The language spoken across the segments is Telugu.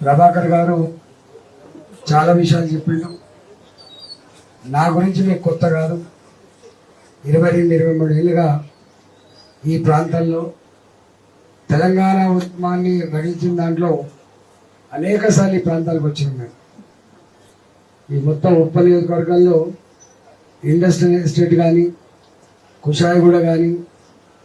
ప్రభాకర్ గారు చాలా విషయాలు చెప్పిండు నా గురించి మీకు కొత్త కాదు. ఇరవై రెండు ఇరవై మూడు ఏళ్ళుగా ఈ ప్రాంతంలో తెలంగాణ ఉద్యమాన్ని రగించిన దాంట్లో అనేకసార్లు ఈ ప్రాంతాలకు వచ్చి మేము. ఈ మొత్తం ఉప నియోజకవర్గంలో ఇండస్ట్రియల్ ఎస్టేట్ కానీ కుషాయిగూడ కానీ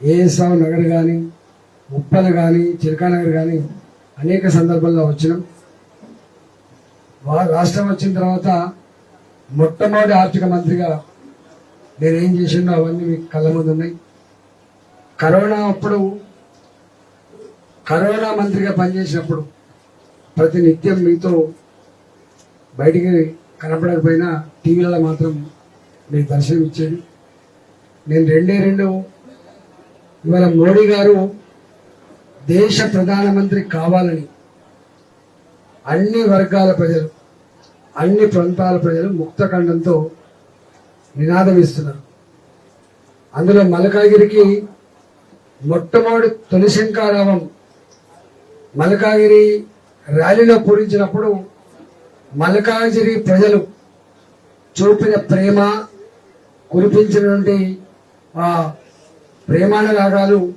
ఏఎస్ఆర్ నగర్ కానీ ఉప్పల్ కానీ చిలకానగర్ కానీ అనేక సందర్భాల్లో వచ్చినాం. వారు రాష్ట్రం వచ్చిన తర్వాత మొట్టమొదటి ఆర్థిక మంత్రిగా నేను ఏం చేసిండో అవన్నీ మీకు కళ్ళ ముందు ఉన్నాయి. కరోనా అప్పుడు కరోనా మంత్రిగా పనిచేసినప్పుడు ప్రతి నిత్యం మీతో బయటికి కనపడకపోయినా టీవీలలో మాత్రం మీకు దర్శనం ఇచ్చేది నేను రెండే రెండు ఇవాళ మోడీ గారు దేశ ప్రధానమంత్రి కావాలని అన్ని వర్గాల ప్రజలు అన్ని ప్రాంతాల ప్రజలు ముక్తఖండంతో నినాదం ఇస్తున్నారు. అందులో మలకాగిరికి మొట్టమొదటి తొలి శంకారావం మలకాగిరి ర్యాలీలో పూరించినప్పుడు మలకాగిరి ప్రజలు చూపిన ప్రేమ కురిపించినటువంటి ఆ ప్రేమానురాగాలు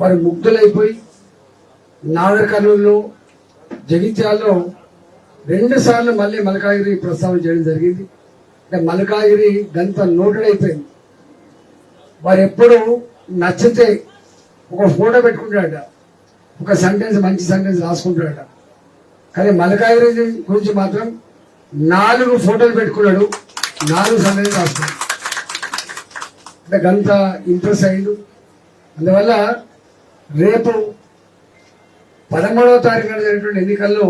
వారు ముగ్ధులైపోయి నాగర్ కర్నూలులో జగిత్యాల్లో రెండు సార్లు మళ్ళీ మలకాగిరి ప్రస్తావన చేయడం జరిగింది. అంటే మలకాగిరి గంత నోటుడైపోయింది. అయిపోయింది వారు ఎప్పుడు నచ్చితే ఒక ఫోటో పెట్టుకుంటాడట ఒక సెంటెన్స్ మంచి సెంటెన్స్ రాసుకుంటాడట కానీ మలకాగిరి గురించి మాత్రం నాలుగు ఫోటోలు పెట్టుకున్నాడు. నాలుగు సెంటెన్స్ రాసుకున్నాడు. అంటే గంత ఇంట్రెస్ట్ అయిండు అందువల్ల రేపు పదమూడవ తారీఖున జరిగినటువంటి ఎన్నికల్లో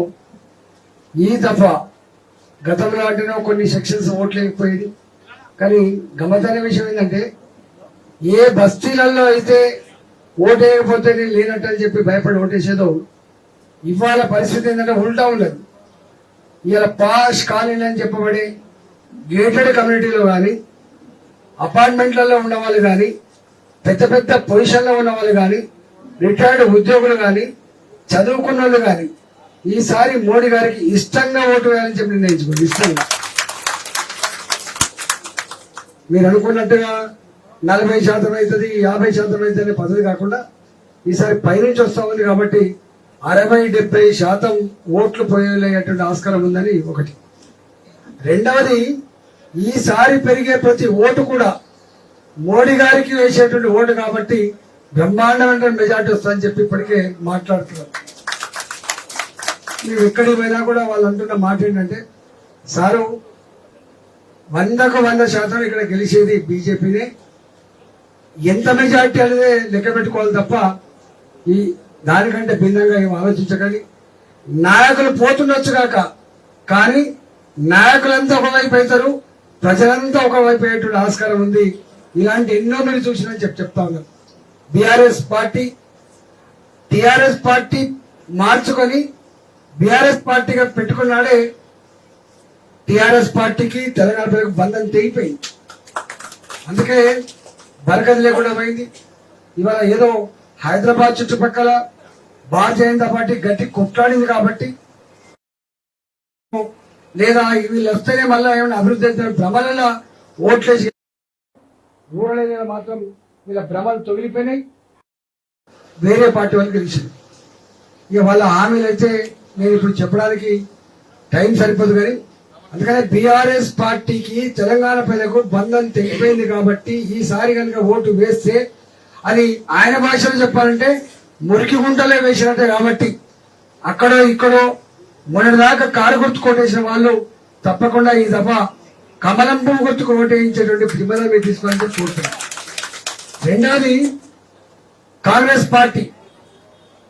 ఈ దఫా గతంలో అంటేనే కొన్ని సెక్షన్స్ ఓట్లేకపోయేది. కానీ గమతైన విషయం ఏంటంటే ఏ బస్తీలలో అయితే ఓటేయకపోతే నేను లేనట్టు అని చెప్పి భయపడి ఓటేసేదో ఇవాళ పరిస్థితి ఏంటంటే ఉల్టా ఉండదు. ఇవాళ పాష్ కాలనీ అని చెప్పబడే గేటెడ్ కమ్యూనిటీలో కానీ అపార్ట్మెంట్లలో ఉన్న వాళ్ళు కానీ పెద్ద పెద్ద పొజిషన్లో ఉన్న వాళ్ళు కానీ రిటైర్డ్ ఉద్యోగులు కానీ చదువుకున్న వాళ్ళు కానీ ఈసారి మోడీ గారికి ఇష్టంగా ఓటు వేయాలని చెప్పి నిర్ణయించుకోండి. ఇష్టంగా. మీరు అనుకున్నట్టుగా నలభై శాతం అవుతుంది యాభై శాతం అవుతుంది అనే పద్ధతి కాకుండా ఈసారి పైనుంచి వస్తా ఉంది కాబట్టి అరవై డెబ్బై శాతం ఓట్లు పోయలేటువంటి ఆస్కారం ఉందని ఒకటి. రెండవది ఈసారి పెరిగే ప్రతి ఓటు కూడా మోడీ గారికి వేసేటువంటి ఓటు కాబట్టి బ్రహ్మాండమైన మెజార్టీ వస్తుందని చెప్పి ఇప్పటికే మాట్లాడుతున్నారు మేము ఎక్కడికి పోయినా కూడా వాళ్ళు అంటున్న మాట ఏంటంటే సారు వందకు వంద శాతం ఇక్కడ గెలిచేది బీజేపీనే. ఎంత మెజార్టీ అనేది లెక్క పెట్టుకోవాలి తప్ప ఈ దానికంటే భిన్నంగా ఏం ఆలోచించకండి. నాయకులు పోతుండొచ్చు కాక కానీ నాయకులంతా ఒకవైపు అవుతారు ప్రజలంతా ఒకవైపు అయ్యేటువంటి ఆస్కారం ఉంది. ఇలాంటి ఎన్నో మీరు చూసినా చెప్పి చెప్తా ఉన్నాను బీఆర్ఎస్ పార్టీ టిఆర్ఎస్ పార్టీ మార్చుకొని బీఆర్ఎస్ పార్టీగా పెట్టుకున్నాడే టిఆర్ఎస్ పార్టీకి తెలంగాణ ప్రజలకు బంధం తెగిపోయింది. అందుకే బరకది లేకుండా పోయింది. ఇవాళ ఏదో హైదరాబాద్ చుట్టుపక్కల భారతీయ జనతా పార్టీ గట్టి కొట్లాడింది కాబట్టి లేదా వీళ్ళు వస్తేనే మళ్ళీ ఏమైనా అభివృద్ధి అయితే భ్రమలలో ఓట్లేసి రూరల్ ఏరియాలో మాత్రం వీళ్ళ భ్రమలు తొగిలిపోయినాయి వేరే పార్టీ వాళ్ళకి గెలిచింది ఇక వాళ్ళ హామీలు అయితే నేను ఇప్పుడు చెప్పడానికి టైం సరిపోదు కానీ అందుకనే బీఆర్ఎస్ పార్టీకి తెలంగాణ ప్రజలకు బంధం తెగిపోయింది కాబట్టి ఈసారి కనుక ఓటు వేస్తే అది ఆయన భాషలో చెప్పాలంటే మురికి గుంటలే వేసినట్టే కాబట్టి అక్కడో ఇక్కడో మొన్నటిదాకా కారు గుర్తు కొట్టేసిన వాళ్ళు తప్పకుండా ఈ దఫ కమలం పువ్వు గుర్తు కొట్టేయించేటువంటి ప్రతిభను మీరు తీసుకోవాలని కోరుతున్నాను రెండవది కాంగ్రెస్ పార్టీ.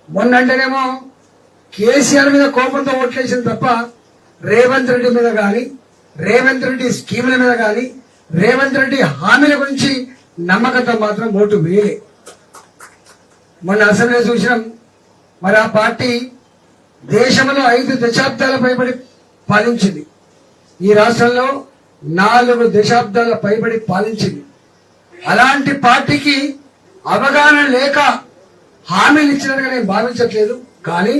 మొన్నంటేనేమో కేసీఆర్ మీద కోపంతో ఓట్లేసింది తప్ప రేవంత్ రెడ్డి మీద కానీ రేవంత్ రెడ్డి స్కీముల మీద కానీ రేవంత్ రెడ్డి హామీల గురించి నమ్మకంతో మాత్రం ఓటు వేయలే. మొన్న అసెంబ్లీ చూసినాం మరి ఆ పార్టీ దేశంలో ఐదు దశాబ్దాల పైబడి పాలించింది. ఈ రాష్ట్రంలో నాలుగు దశాబ్దాల పైబడి పాలించింది. అలాంటి పార్టీకి అవగాహన లేక హామీలు ఇచ్చినట్టుగా నేను భావించట్లేదు. కానీ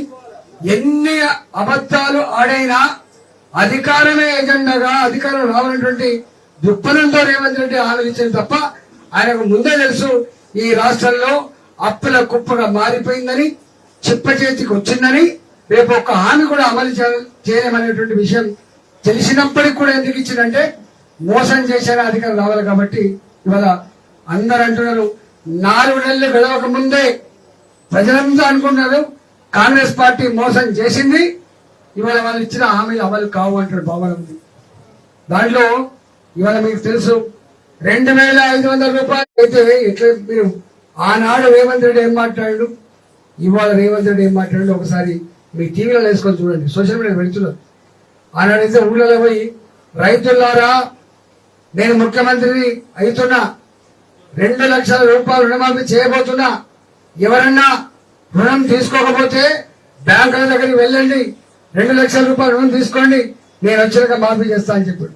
ఎన్ని అబద్ధాలు ఆడైనా అధికారమే ఎజెండాగా అధికారం రావాలన్నటువంటి దృక్పథంతో రేవంత్ రెడ్డి హామీలు తప్ప ఆయనకు ముందే తెలుసు ఈ రాష్ట్రంలో అప్పుల కుప్పగా మారిపోయిందని చిప్ప చేతికి వచ్చిందని రేపు ఒక్క హామీ కూడా అమలు చే- చేయలేమనేటువంటి విషయం తెలిసినప్పటికీ కూడా ఎందుకు ఇచ్చిందంటే మోసం చేశారు అధికారం రావాలి కాబట్టి ఇవాళ అందరు అంటున్నారు నాలుగు నెలలు గడవక ముందే ప్రజలంతా అనుకున్నారు కాంగ్రెస్ పార్టీ మోసం చేసింది ఇవాళ వాళ్ళు ఇచ్చిన హామీలు అమలు కావు అంటాడు భావన ఉంది దాంట్లో ఇవాళ మీకు తెలుసు రెండు వేల ఐదు వందల రూపాయలు అయితే ఎట్లా మీరు ఆనాడు రేవంత్ రెడ్డి ఏం మాట్లాడు ఇవాళ రేవంత్ రెడ్డి ఏం మాట్లాడు ఒకసారి మీ టీవీలో వేసుకొని చూడండి సోషల్ మీడియా పెడుతున్నారు. ఆనాడైతే ఊళ్ళలో పోయి రైతులారా నేను ముఖ్యమంత్రిని అవుతున్నా రెండు లక్షల రూపాయలు రుణమాఫీ చేయబోతున్నా. ఎవరన్నా రుణం తీసుకోకపోతే బ్యాంకుల దగ్గరికి వెళ్ళండి. రెండు లక్షల రూపాయలు రుణం తీసుకోండి. నేను వచ్చాక మాఫీ చేస్తా అని చెప్పాడు.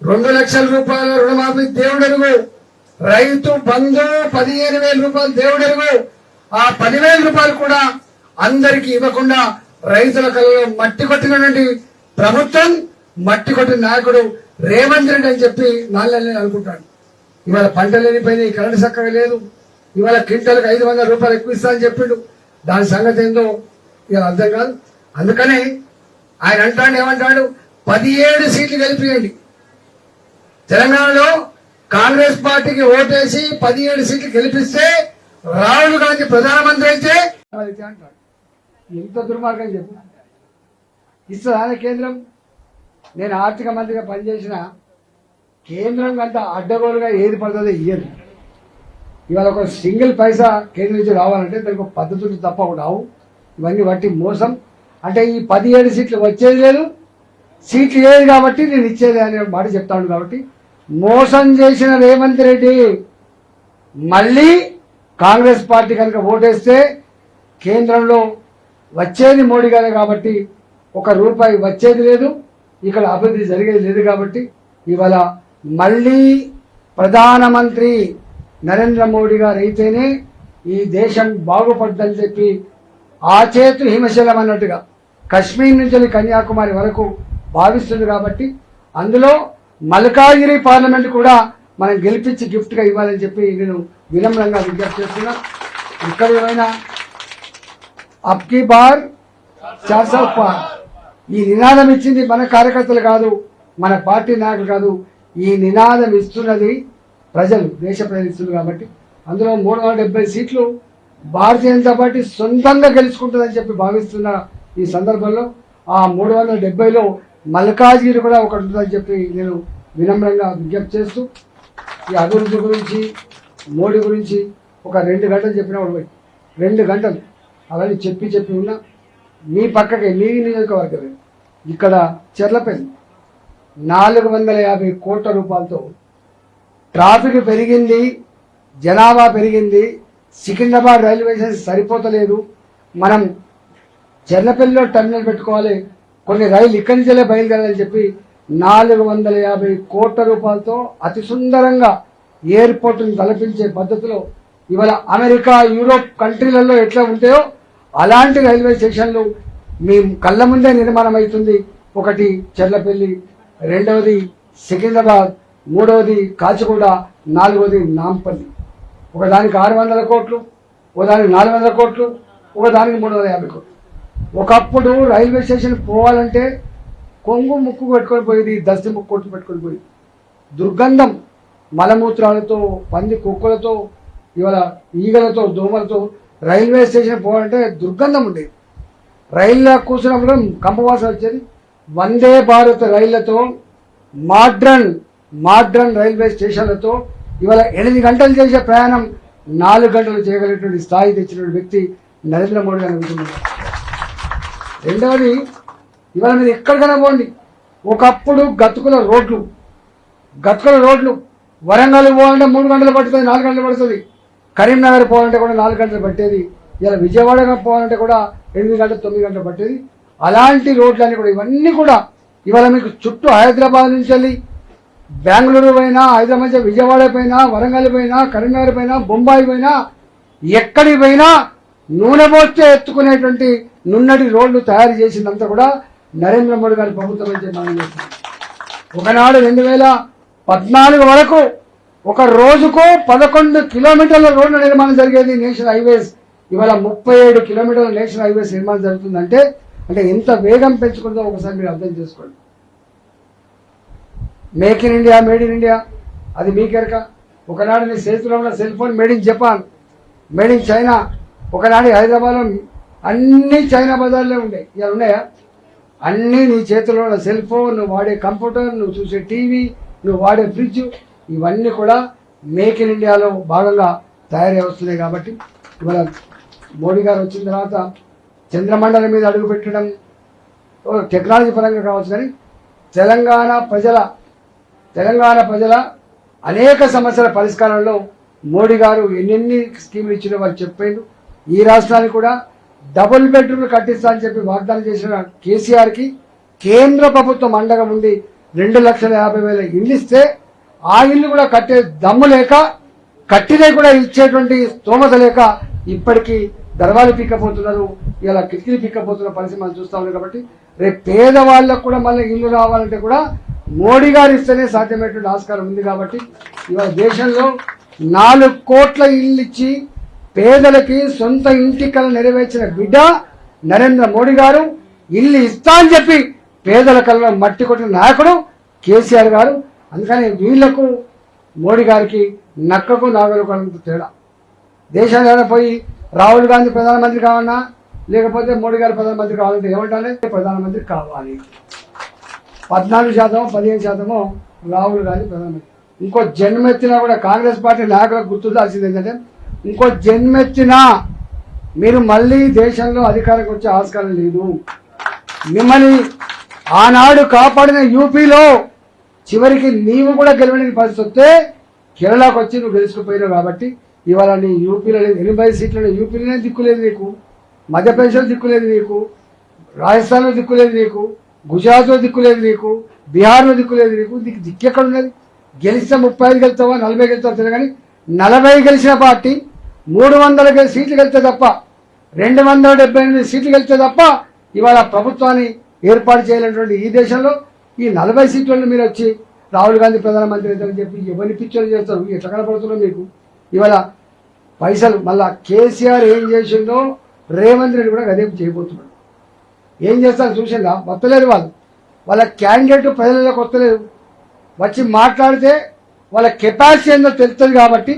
రెండు లక్షల రూపాయల రుణమాఫీ దేవుడెరుగు రైతు బంధు పదిహేను వేల రూపాయలు దేవుడెరుగు ఆ పదివేల రూపాయలు కూడా అందరికి ఇవ్వకుండా రైతుల కళ్ళలో మట్టి కొట్టినటువంటి ప్రభుత్వం మట్టి కొట్టిన నాయకుడు రేవంత్ రెడ్డి అని చెప్పి నాలుగు అనుకుంటాడు. ఇవాళ పంటలు లేనిపోయినాయి కరెంటు చక్కగా లేదు. ఇవాళ క్వింటల్కి ఐదు వందల రూపాయలు ఎక్కువ ఇస్తా అని చెప్పిండు. దాని సంగతి ఏందో ఇవాళ అర్థం కాదు. అందుకనే ఆయన అంటాడు ఏమంటాడు? పదిహేడు సీట్లు గెలిపియండి. తెలంగాణలో కాంగ్రెస్ పార్టీకి ఓటేసి పదిహేడు సీట్లు గెలిపిస్తే రాహుల్ గాంధీ ప్రధానమంత్రి అయితే అయితే అంటాడు. ఎంత దుర్మార్గం చెప్పు. ఇస్తుందా కేంద్రం? నేను ఆర్థిక మంత్రిగా పనిచేసిన కేంద్రం కంటే అడ్డగోలుగా ఏది పడుతుందో ఇయ్యదు. ఇవాళ ఒక సింగిల్ పైసా కేంద్రం నుంచి రావాలంటే దానికి ఒక పద్ధతులు తప్ప రావు ఇవన్నీ బట్టి మోసం. అంటే ఈ పదిహేడు సీట్లు వచ్చేది లేదు. సీట్లు లేదు కాబట్టి నేను ఇచ్చేది అనే మాట చెప్తాను కాబట్టి మోసం చేసిన రేవంత్ రెడ్డి మళ్ళీ కాంగ్రెస్ పార్టీ కనుక ఓటేస్తే కేంద్రంలో వచ్చేది మోడీ గారే కాబట్టి ఒక రూపాయి వచ్చేది లేదు. ఇక్కడ అభివృద్ధి జరిగేది లేదు కాబట్టి ఇవాళ మళ్ళీ ప్రధానమంత్రి నరేంద్ర మోడీ గారు అయితేనే ఈ దేశం బాగుపడ్డని చెప్పి ఆ చేతు హిమశలం అన్నట్టుగా కశ్మీర్ నుంచి కన్యాకుమారి వరకు భావిస్తుంది కాబట్టి అందులో మల్కాగిరి పార్లమెంట్ కూడా మనం గెలిపించి గిఫ్ట్గా ఇవ్వాలని చెప్పి నేను వినమ్రంగా విజ్ఞప్తి చేస్తున్నా. ఇక్కడ ఏమైనా అప్కీ బార్ చార్సౌ పార్ ఈ నినాదం ఇచ్చింది మన కార్యకర్తలు కాదు మన పార్టీ నాయకులు కాదు. ఈ నినాదం ఇస్తున్నది ప్రజలు దేశ ప్రజలు కాబట్టి అందులో మూడు వందల డెబ్బై సీట్లు భారతీయ జనతా పార్టీ సొంతంగా గెలుచుకుంటుందని చెప్పి భావిస్తున్న ఈ సందర్భంలో ఆ మూడు వందల డెబ్బైలో మల్కాజ్గిరి కూడా ఒకటి ఉంటుందని చెప్పి నేను వినమ్రంగా విజ్ఞప్తి చేస్తూ ఈ అభివృద్ధి గురించి మోడీ గురించి ఒక రెండు గంటలు చెప్పిన రెండు గంటలు అవన్నీ చెప్పి చెప్పి ఉన్నా మీ పక్కకి మీ నియోజకవర్గమే. ఇక్కడ చెర్లపల్లి. నాలుగు వందల యాభై కోట్ల రూపాయలతో ట్రాఫిక్ పెరిగింది జనాభా పెరిగింది సికింద్రాబాద్ రైల్వే స్టేషన్ సరిపోతలేదు. మనం చెర్లపల్లిలో టర్మినల్ పెట్టుకోవాలి కొన్ని రైలు ఇక్కడి నుంచే బయలుదేరాలని చెప్పి నాలుగు వందల యాభై కోట్ల రూపాయలతో అతి సుందరంగా ఎయిర్పోర్ట్ను తలపించే పద్ధతిలో ఇవాళ అమెరికా యూరోప్ కంట్రీలలో ఎట్లా ఉంటాయో అలాంటి రైల్వే స్టేషన్లు మీ కళ్ళ ముందే నిర్మాణం అవుతుంది ఒకటి చెర్లపల్లి రెండవది సికింద్రాబాద్ మూడవది కాచిగూడ నాలుగవది నాంపల్లి. ఒకదానికి ఆరు వందల కోట్లు ఒకదానికి నాలుగు వందల కోట్లు ఒకదానికి మూడు వందల యాభై కోట్లు. ఒకప్పుడు రైల్వే స్టేషన్ పోవాలంటే కొంగు ముక్కు పెట్టుకొని పోయేది దస్తి ముక్కు కొట్టు పెట్టుకొని పోయేది. దుర్గంధం మలమూత్రాలతో పంది కుక్కలతో ఇవాళ ఈగలతో దోమలతో రైల్వే స్టేషన్ పోవాలంటే దుర్గంధం ఉండేది. రైల్లో కూర్చున్నప్పుడు కంపవాస వచ్చేది వందే భారత్ రైళ్ళతో మాడ్రన్ మాడ్రన్ రైల్వే స్టేషన్లతో ఇవాళ ఎనిమిది గంటలు చేసే ప్రయాణం నాలుగు గంటలు చేయగలిగినటువంటి స్థాయి తెచ్చినటువంటి వ్యక్తి నరేంద్ర మోడీ అని అనుకుంటున్నారు రెండవది ఇవాళ మీరు ఎక్కడికైనా పోండి. ఒకప్పుడు గతుకుల రోడ్లు గతుకుల రోడ్లు. వరంగల్ పోవాలంటే మూడు గంటలు పడుతుంది నాలుగు గంటలు పడుతుంది. కరీంనగర్ పోవాలంటే కూడా నాలుగు గంటలు పట్టేది. ఇలా విజయవాడ పోవాలంటే కూడా ఎనిమిది గంటలు తొమ్మిది గంటలు పట్టేది. అలాంటి రోడ్లన్నీ కూడా ఇవన్నీ కూడా ఇవాళ మీకు చుట్టూ హైదరాబాద్ నుంచి వెళ్ళి బెంగళూరు పోయినా హైదరాబాద్ విజయవాడ పోయినా వరంగల్ పోయినా కరీంనగర్ పోయినా బొంబాయి పోయినా ఎక్కడికి పోయినా నూనె పోస్తే ఎత్తుకునేటువంటి నున్నటి రోడ్లు తయారు చేసిందంతా కూడా నరేంద్ర మోడీ గారి ప్రభుత్వం అని చెప్పి ఒకనాడు రెండు వేల పద్నాలుగు వరకు ఒక రోజుకు పదకొండు కిలోమీటర్ల రోడ్ల నిర్మాణం జరిగేది నేషనల్ హైవేస్ ఇవాళ ముప్పై ఏడు కిలోమీటర్ల నేషనల్ హైవేస్ నిర్మాణం జరుగుతుందంటే అంటే ఎంత వేగం పెంచుకుందో ఒకసారి మీరు అర్థం చేసుకోండి. Make in India made in India అది మీకెరక ఒకనాడు నీ చేతిలో ఉన్న cell phone made in Japan made in China ఒకనాడు హైదరాబాద్లో అన్ని చైనా బజార్లే ఉండే. ఇవాళ ఉన్నాయా? అన్నీ నీ చేతిలో ఉన్న సెల్ ఫోన్ నువ్వు వాడే కంప్యూటర్ నువ్వు చూసే టీవీ నువ్వు వాడే ఫ్రిడ్జ్ ఇవన్నీ కూడా మేక్ ఇన్ ఇండియాలో భాగంగా తయారై వస్తున్నాయి కాబట్టి ఇవాళ మోడీ గారు వచ్చిన తర్వాత చంద్రమండలం మీద అడుగు పెట్టడం ఓ టెక్నాలజీ పరంగా కావచ్చు కానీ తెలంగాణ ప్రజల తెలంగాణ ప్రజల అనేక సమస్యల పరిష్కారంలో మోడీ గారు ఎన్నెన్ని స్కీములు ఇచ్చినా వారు చెప్పిండు ఈ రాష్ట్రానికి కూడా డబుల్ బెడ్రూమ్లు కట్టిస్తా అని చెప్పి వాగ్దానం చేసిన కేసీఆర్కి కేంద్ర ప్రభుత్వం అండగా ఉండి రెండు లక్షల యాభై వేల ఇల్లు ఇస్తే ఆ ఇల్లు కూడా కట్టే దమ్ము లేక కట్టినే కూడా ఇచ్చేటువంటి స్తోమత లేక ఇప్పటికీ దర్వాలు పిక్కపోతున్నారు ఇలా కిటికీలు పిక్కపోతున్న పరిస్థితి మనం చూస్తా ఉన్నాం కాబట్టి రేపు పేదవాళ్ళకు కూడా మళ్ళీ ఇల్లు రావాలంటే కూడా మోడీ గారు ఇస్తేనే సాధ్యమైనటువంటి ఆస్కారం ఉంది కాబట్టి ఇవాళ దేశంలో నాలుగు కోట్ల ఇల్లు ఇచ్చి పేదలకి సొంత ఇంటి కళ నెరవేర్చిన బిడ్డ నరేంద్ర మోడీ గారు ఇల్లు ఇస్తా అని చెప్పి పేదల కళలో మట్టి కొట్టిన నాయకుడు కేసీఆర్ గారు. అందుకని వీళ్ళకు మోడీ గారికి నక్కకు నాగలకు అంత తేడా. దేశాలు పోయి రాహుల్ గాంధీ ప్రధానమంత్రి కావాలన్నా లేకపోతే మోడీ గారు ప్రధానమంత్రి కావాలంటే ఏమంటానే ప్రధానమంత్రి కావాలి. పద్నాలుగు శాతం పదిహేను శాతము రాహుల్ గాంధీ ప్రధానమంత్రి. ఇంకో జన్మెత్తినా కూడా కాంగ్రెస్ పార్టీ నాయకులకు గుర్తుండాల్సింది ఏంటంటే ఇంకో జన్మెత్తినా మీరు మళ్ళీ దేశంలో అధికారంకి వచ్చే ఆస్కారం లేదు. మిమ్మల్ని ఆనాడు కాపాడిన యూపీలో చివరికి నీవు కూడా గెలవడానికి పరిస్థితి వస్తే కేరళకు వచ్చి నువ్వు గెలుచుకుపోయినావు కాబట్టి ఇవాళ నీ యూపీలో లేదు ఎనభై సీట్లలో యూపీలోనే దిక్కులేదు నీకు. మధ్యప్రదేశ్లో దిక్కులేదు నీకు. రాజస్థాన్లో దిక్కులేదు నీకు. గుజరాత్లో దిక్కులేదు నీకు. బీహార్లో దిక్కులేదు నీకు. నీకు దిక్కు ఎక్కడ ఉన్నది? గెలిస్తే ముప్పై ఐదు గెలుస్తావా నలభై గెలుస్తావా తెలియదు కానీ నలభై గెలిచిన పార్టీ మూడు వందల సీట్లు గెలిస్తే తప్ప రెండు వందల డెబ్బై ఎనిమిది సీట్లు గెలిచే తప్ప ఇవాళ ప్రభుత్వాన్ని ఏర్పాటు చేయలేనటువంటి ఈ దేశంలో ఈ నలభై సీట్లను మీరు వచ్చి రాహుల్ గాంధీ ప్రధానమంత్రి అవుతారని చెప్పి ఎవరిని పిక్చర్ చేస్తారు? ఎట్లా కనపడుతున్నాం మీకు? ఇవాళ పైసలు మళ్ళా కేసీఆర్ ఏం చేసిందో రేవంత్ రెడ్డి కూడా అదే చేయబోతున్నాడు. ఏం చేస్తారు చూసిందా వస్తలేదు వాళ్ళు. వాళ్ళ క్యాండిడేట్ ప్రజలకు వస్తలేదు వచ్చి మాట్లాడితే వాళ్ళ కెపాసిటీ ఏందో తెలుస్తుంది కాబట్టి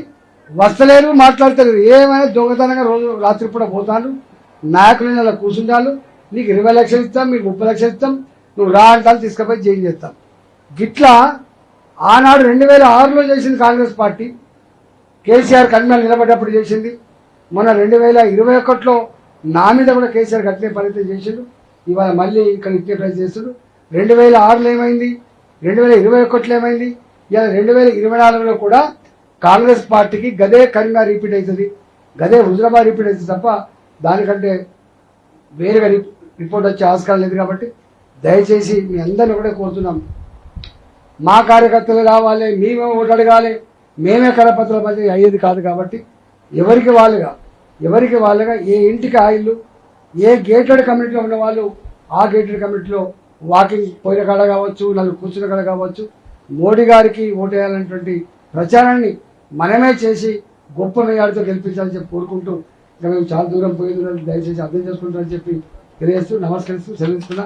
వస్తలేరు మాట్లాడతారు ఏమైనా దొంగతనంగా రోజు రాత్రి పూట పోతాను నాయకులు అలా కూర్చుంటాను నీకు ఇరవై లక్షలు ఇస్తాం మీకు ముప్పై లక్షలు ఇస్తాం నువ్వు రా అంటాను తీసుకుపోయి చేంజ్ చేస్తాం గిట్లా ఆనాడు రెండు వేల ఆరులో చేసింది కాంగ్రెస్ పార్టీ. కేసీఆర్ కన్మల్ నిలబడ్డప్పుడు చేసింది. మొన్న రెండు వేల ఇరవై ఒకటిలో నా మీద కూడా కేసీఆర్ అట్లే పరిస్థితి చేసిండు. ఇవాళ మళ్ళీ ఇక్కడ ఇట్లే ప్రయత్నం చేస్తుడు. రెండు వేల ఆరులో ఏమైంది? రెండు వేల ఇరవై ఒకటిలో ఏమైంది? ఇలా రెండు వేల ఇరవై నాలుగులో కూడా కాంగ్రెస్ పార్టీకి గదే కరీంగా రిపీట్ అవుతుంది. గదే హుజరాబాద్ రిపీట్ అవుతుంది తప్ప దానికంటే వేరుగా రిపోర్ట్ వచ్చే ఆస్కారం లేదు కాబట్టి దయచేసి మీ అందరిని కూడా కోరుతున్నాం. మా కార్యకర్తలు రావాలి మేమే ఓటు అడగాలి. మేమే కరపత్రాల మధ్య అయ్యేది కాదు కాబట్టి ఎవరికి వాళ్ళుగా ఎవరికి వాళ్ళుగా ఏ ఇంటికి ఆ ఇల్లు ఏ గేటెడ్ కమ్యూనిటీలో ఉన్న వాళ్ళు ఆ గేటెడ్ కమ్యూనిటీలో వాకింగ్ పోయిన కాడ కావచ్చు నలుగు కూర్చున్న కాడ కావచ్చు మోడీ గారికి ఓటేయాలనేటువంటి ప్రచారాన్ని మనమే చేసి గొప్ప మేయాడితో గెలిపించాలని చెప్పి కోరుకుంటూ ఇంకా మేము చాలా దూరం పోయిందని దయచేసి అర్థం చేసుకుంటామని చెప్పి తెలియజేస్తూ నమస్కరిస్తూ సెలవిస్తున్నా.